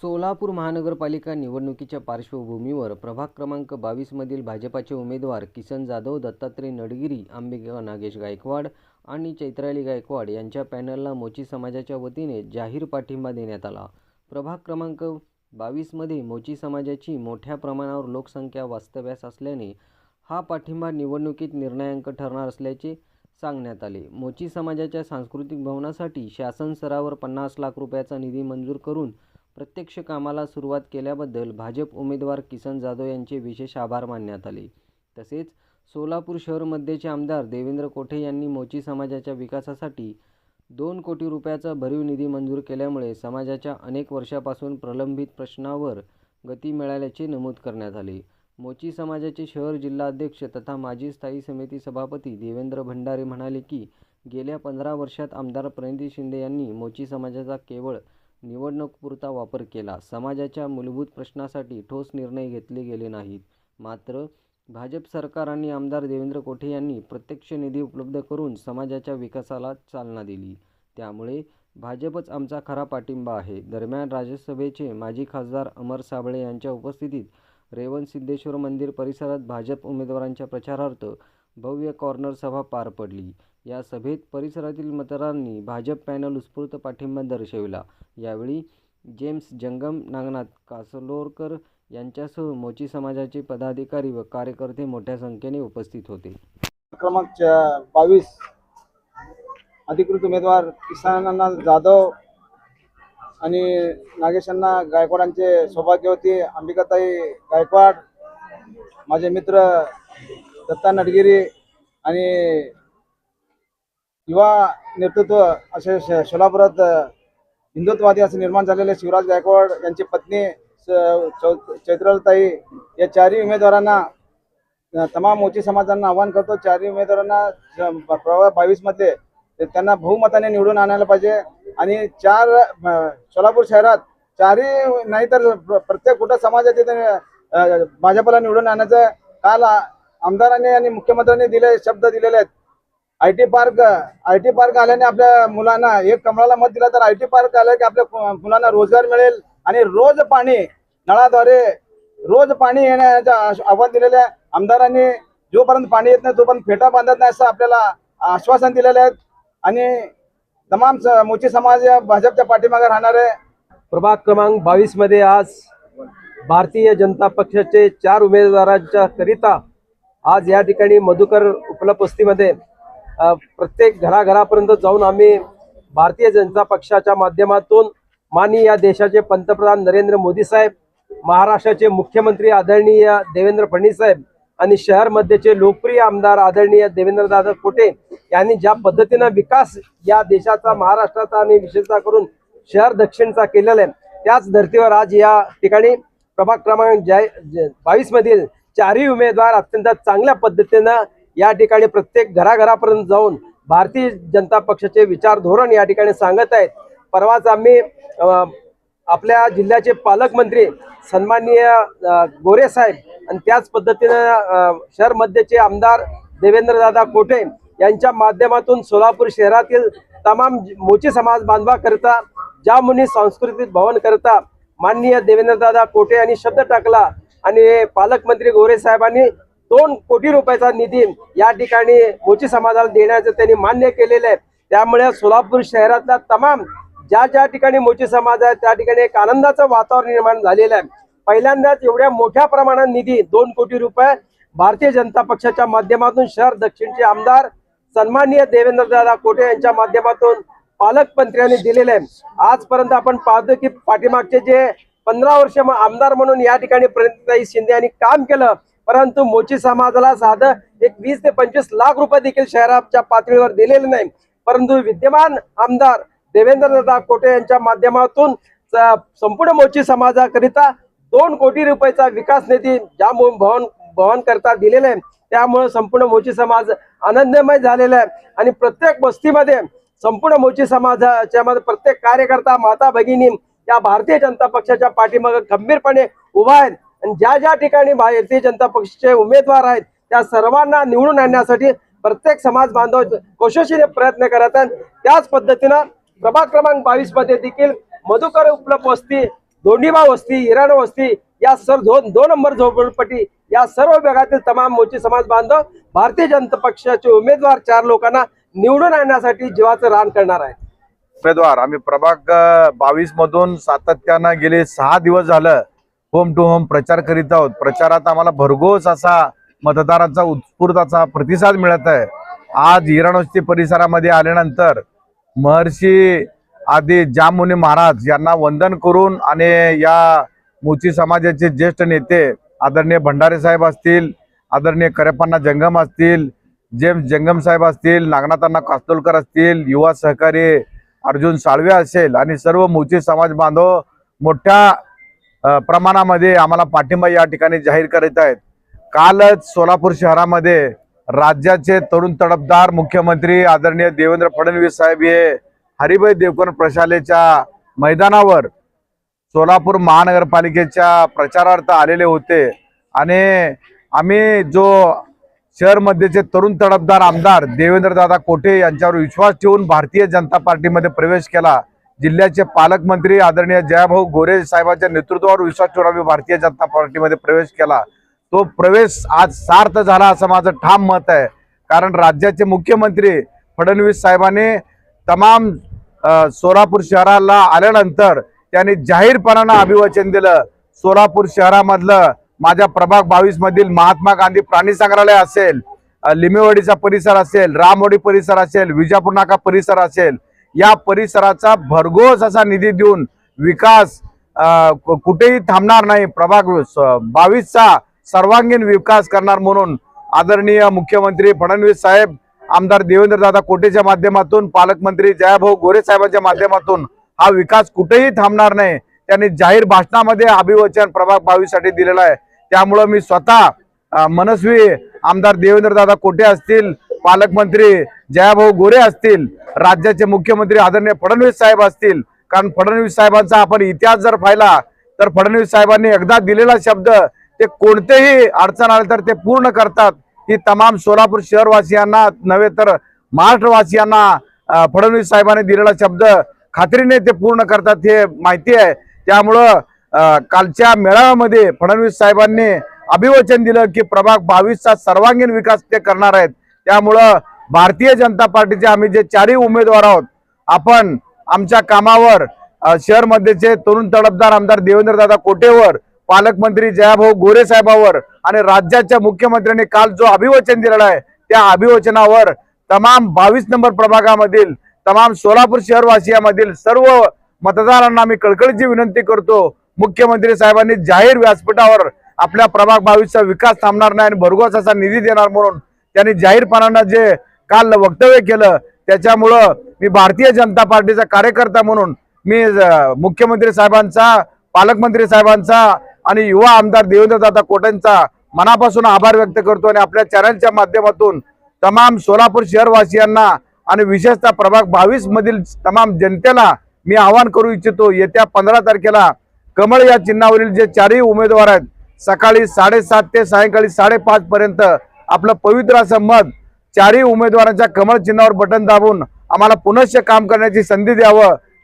सोलापूर महानगरपालिका निवडणुकीच्या पार्श्वभूमीवर प्रभाग क्रमांक बावीसमधील भाजपाचे उमेदवार किसन जाधव दत्तात्रय नडगिरी अंबिका नागेश गायकवाड आणि चैत्राली गायकवाड यांच्या पॅनलला मोची समाजाच्या वतीने जाहीर पाठिंबा देण्यात आला. प्रभाग क्रमांक बावीसमध्ये मोची समाजाची मोठ्या प्रमाणावर लोकसंख्या वास्तव्यास असल्याने हा पाठिंबा निवडणुकीत निर्णायक ठरणार असल्याचे सांगण्यात आले. मोची समाजाच्या सांस्कृतिक भवनासाठी शासन स्तरावर पन्नास लाख रुपयाचा निधी मंजूर करून प्रत्यक्ष कामाला सुरुवात केल्याबद्दल भाजप उमेदवार किसन जाधव यांचे विशेष आभार मानण्यात आले. तसेच सोलापूर शहरमध्येचे आमदार देवेंद्र कोठे यांनी मोची समाजाच्या विकासासाठी दोन कोटी रुपयाचा भरीव निधी मंजूर केल्यामुळे समाजाच्या अनेक वर्षापासून प्रलंबित प्रश्नावर गती मिळाल्याचे नमूद करण्यात आले. मोची समाजाचे शहर जिल्हाध्यक्ष तथा माजी स्थायी समिती सभापती देवेंद्र भंडारे म्हणाले की गेल्या पंधरा वर्षात आमदार प्रणिती शिंदे यांनी मोची समाजाचा केवळ निवडणुकपुरता वापर केला. समाजाच्या मूलभूत प्रश्नासाठी ठोस निर्णय घेतले गेले नाहीत. मात्र भाजप सरकार आणि आमदार देवेंद्र कोठे यांनी प्रत्यक्ष निधी उपलब्ध करून समाजाच्या विकासाला चालना दिली. त्यामुळे भाजपच आमचा खरा पाठिंबा आहे. दरम्यान राज्यसभेचे माजी खासदार अमर साबळे यांच्या उपस्थितीत रेवण सिद्धेश्वर मंदिर परिसरात भाजप उमेदवारांच्या प्रचारार्थ भव्य कॉर्नर सभा पार पडली. या सभेत परिसरातील मतदारांनी भाजप पॅनल उत्स्फूर्त पाठिंबा दर्शविला. यावेळी जेम्स जंगम नागनाथ कासलोरकर यांच्यासह मोची समाजाचे पदाधिकारी व कार्यकर्ते मोठ्या संख्येने उपस्थित होते. क्रमांक बावीस अधिकृत उमेदवार किसनांना जाधव आणि नागेशांना गायकवाडांचे सौभाग्यवती अंबिकाताई गायकवाड माझे मित्र दत्ता नडगिरी आणि युवा नेतृत्व असे श- सोलापुरात हिंदुत्ववादी असे निर्माण झालेले शिवराज गायकवाड यांची पत्नी चौ- चैत्रलताई या चारही उमेदवारांना तमाम मोची समाजांना आवाहन करतो. चारही उमेदवारांना ज- बावीसमध्ये ते त्यांना बहुमताने निवडून आणायला पाहिजे. आणि चार सोलापूर शहरात चारही नाही तर प्रत्येक कुठं समाजाचे ते, भाजपला निवडून आणायचं काल आमदारांनी आणि मुख्यमंत्र्यांनी दिले शब्द दिलेले आहेत. I T park I T park आल्याने आपल्या मुलांना एक कमळाला मत दिला तर आय टी पार्क आलं की आपल्या मुलांना रोजगार मिळेल आणि रोज पाणी नळाद्वारे रोज पाणी येण्याचं आव्हान दिलेलं आहे. आमदारांनी जोपर्यंत पाणी येत नाही तोपर्यंत फेटा बांधत नाही असं आपल्याला आश्वासन दिलेलं आहे आणि तमाम स- मोची समाज या भाजपच्या पाठीमागे राहणार आहे. प्रभाग क्रमांक बावीसमध्ये आज भारतीय जनता पक्षाचे चार उमेदवारांच्या करिता आज या ठिकाणी मधुकर उपलपस्तीमध्ये प्रत्येक घराघरापर्यंत जाऊन आम्ही भारतीय जनता पक्षाच्या माध्यमातून माननीय या देशाचे पंतप्रधान नरेंद्र मोदी साहेब महाराष्ट्राचे मुख्यमंत्री आदरणीय देवेंद्र फडणवीस साहेब आणि शहर मध्येचे लोकप्रिय आमदार आदरणीय देवेंद्रदादा कोटे यांनी ज्या पद्धतीनं विकास या देशाचा महाराष्ट्राचा आणि विशेषतः करून शहर दक्षिणचा केलेला आहे त्याच धर्तीवर आज या ठिकाणी प्रभाग क्रमांक जय बावीस मधील चारही उमेदवार अत्यंत चांगल्या पद्धतीनं या ठिकाणी प्रत्येक घराघरापर्यंत जाऊन भारतीय जनता पक्षाचे विचार धोरण या ठिकाणी सांगत आहेत. परवाच आम्ही आपल्या जिल्ह्याचे पालकमंत्री सन्माननीय गोरेसाहेब गोरे साहेब आणि त्याच पद्धतीनं शहर मध्येचे आमदार देवेंद्रदादा कोठे यांच्या माध्यमातून सोलापूर शहरातील तमाम मोची समाज बांधवाकरता ज्या मुनी सांस्कृतिक भवन करता माननीय देवेंद्रदादा कोटे यांनी शब्द टाकला आणि पालकमंत्री गोरे साहेबांनी दोन कोटी रुपयाचा निधी या ठिकाणी मोची समाजाला देण्याचं त्यांनी मान्य केलेलं आहे. त्यामुळे सोलापूर शहरातल्या तमाम ज्या ज्या ठिकाणी मोची समाज आहे त्या ठिकाणी एक आनंदाचं वातावरण निर्माण झालेलं आहे. पहिल्यांदाच एवढ्या मोठ्या प्रमाणात निधी दोन कोटी रुपये भारतीय जनता पक्षाच्या माध्यमातून शहर दक्षिणचे आमदार सन्माननीय देवेंद्रदादा कोटे यांच्या माध्यमातून पालकमंत्र्यांनी दिलेले आहे आजपर्यंत आपण पाहतो की पाठीमागचे जे पंधरा वर्ष म- आमदार म्हणून या ठिकाणी प्रणिताई शिंदे यांनी काम केलं परंतु मोची समाजाला साधं एक वीस ते पंचवीस लाख रुपये देखील शहराच्या पातळीवर दिलेले नाही. परंतु विद्यमान आमदार देवेंद्रदादा कोटे यांच्या माध्यमातून संपूर्ण मोची समाजाकरिता दोन कोटी रुपयाचा विकास निधी ज्या भवन भवन करता दिलेला आहे. त्यामुळे संपूर्ण मोची समाज आनंदमय झालेला आहे. आणि प्रत्येक वस्तीमध्ये संपूर्ण मोची समाजाच्या मध्ये प्रत्येक कार्यकर्ता माता भगिनी या भारतीय जनता पक्षाच्या पाठीमागे खंबीरपणे उभा आहेत. आणि ज्या ज्या ठिकाणी भारतीय जनता पक्षाचे उमेदवार आहेत त्या सर्वांना निवडून आणण्यासाठी प्रत्येक समाज बांधव कोशिशीने प्रयत्न करत आहेत. त्याच पद्धतीनं प्रभाग क्रमांक बावीसमध्ये देखील मधुकर उपलब्ध वस्ती दोंडीबा वस्ती इराण वस्ती या सर्व दोन दोन नंबर झोपडपट्टी या सर्व भागातील तमाम मोची समाज बांधव भारतीय जनता पक्षाचे उमेदवार चार लोकांना निवडून आणण्यासाठी जीवाचं रान करणार आहे. उमेदवार आम्ही प्रभाग बावीस मधून सातत्यानं गेले सहा दिवस झालं होम टू होम प्रचार करीत आहोत. प्रचारात आम्हाला भरघोस असा मतदारांचा उत्स्फूर्त असा प्रतिसाद मिळत आहे. आज हिरणवस्ती परिसरामध्ये आल्यानंतर महर्षी आदी जामुनी महाराज यांना वंदन करून आणि या मोची समाजाचे ज्येष्ठ नेते आदरणीय भंडारे साहेब असतील आदरणीय करेपण्णा जंगम असतील जेम्स जंगम साहेब असतील नागनाथांना कास्तोलकर असतील युवा सहकारी अर्जुन साळवे असेल आणि सर्व मोची समाज बांधव मोठ्या प्रमाणामध्ये आम्हाला पाठिंबा या ठिकाणी जाहीर करीत आहेत. कालच सोलापूर शहरामध्ये राज्याचे तरुण तडफदार मुख्यमंत्री आदरणीय देवेंद्र फडणवीस साहेब हे हरिभाई देवकर प्रशालेच्या मैदानावर सोलापूर महानगरपालिकेच्या प्रचारार्थ आलेले होते. आणि आम्ही जो शहरमध्येचे तरुण तडफदार आमदार देवेंद्रदादा कोठे यांच्यावर विश्वास ठेवून भारतीय जनता पार्टीमध्ये प्रवेश केला. जिल्ह्याचे पालकमंत्री आदरणीय जयाभाऊ गोरे साहेबांच्या नेतृत्वावर विश्वास ठेवून आम्ही भारतीय जनता पार्टीमध्ये प्रवेश केला. तो प्रवेश आज सार्थ झाला असं माझं ठाम मत आहे. कारण राज्याचे मुख्यमंत्री फडणवीस साहेबांनी तमाम सोलापूर शहराला आल्यानंतर त्यांनी जाहीरपणानं अभिवचन दिलं. सोलापूर शहरामधलं माझ्या प्रभाग बावीस मधील महात्मा गांधी प्राणी संग्रहालय असेल लिमेवाडीचा परिसर असेल रामवाडी परिसर असेल विजापूर नाका परिसर असेल या परिसराचा भरघोस असा निधी देऊन विकास कुठेही थांबणार नाही. प्रभाग बावीसचा सर्वांगीण विकास करणार म्हणून आदरणीय मुख्यमंत्री फडणवीस साहेब आमदार देवेंद्रदादा कोटेच्या माध्यमातून पालकमंत्री जयाभाऊ गोरे साहेबांच्या माध्यमातून हा विकास कुठेही थांबणार नाही. त्यांनी जाहीर भाषणामध्ये अभिवचन प्रभाग बावीससाठी दिलेला दिलेलं आहे. त्यामुळं मी स्वतः मनस्वी आमदार देवेंद्रदादा कोटे असतील पालकमंत्री जयाभाऊ गोरे असतील राज्याचे मुख्यमंत्री आदरणीय फडणवीस साहेब असतील कारण फडणवीस साहेबांचा आपण इतिहास जर पाहिला तर फडणवीस साहेबांनी एकदा दिलेला शब्द ते कोणतेही अडचण आले तर ते पूर्ण करतात. ही तमाम सोलापूर शहरवासियांना नव्हे तर महाराष्ट्रवासियांना फडणवीस साहेबांनी दिलेला शब्द खात्रीने ते पूर्ण करतात हे माहिती आहे. त्यामुळं कालच्या मेळाव्यामध्ये फडणवीस साहेबांनी अभिवचन दिलं की प्रभाग बावीसचा सर्वांगीण विकास ते करणार आहेत. त्यामुळं भारतीय जनता पार्टीचे आम्ही जे चारही उमेदवार आहोत आपण आमच्या कामावर शहरमध्येचे तरुण तडफदार आमदार देवेंद्रदादा कोटेवर पालकमंत्री जयाभाऊ गोरे साहेबावर आणि राज्याच्या मुख्यमंत्र्यांनी काल जो अभिवचन दिलेला आहे त्या अभिवचनावर तमाम बावीस नंबर प्रभागामधील तमाम सोलापूर शहरवासियामधील सर्व मतदारांना मी कळकळीची विनंती करतो. मुख्यमंत्री साहेबांनी जाहीर व्यासपीठावर आपल्या प्रभाग बावीसचा विकास थांबणार नाही आणि भरघोस असा निधी देणार म्हणून त्यांनी जाहीरपणानं जे काल वक्तव्य केलं त्याच्यामुळं मी भारतीय जनता पार्टीचा कार्यकर्ता म्हणून मी मुख्यमंत्री साहेबांचा पालकमंत्री साहेबांचा आणि युवा आमदार देवेंद्रदादा कोटेंचा मनापासून आभार व्यक्त करतो आणि आपल्या चॅनलच्या माध्यमातून तमाम सोलापूर शहरवासियांना आणि विशेषतः प्रभाग बावीस मधील तमाम जनतेला मी आवाहन करू इच्छितो येत्या पंधरा तारखेला कमळ या चिन्हावरील जे चारही उमेदवार आहेत सकाळी साडेसात ते सायंकाळी साडेपाच पर्यंत आपलं पवित्र असं मत चारही उमेदवारांच्या कमळ चिन्हावर बटन दाबून आम्हाला पुनश्च काम करण्याची संधी द्यावं.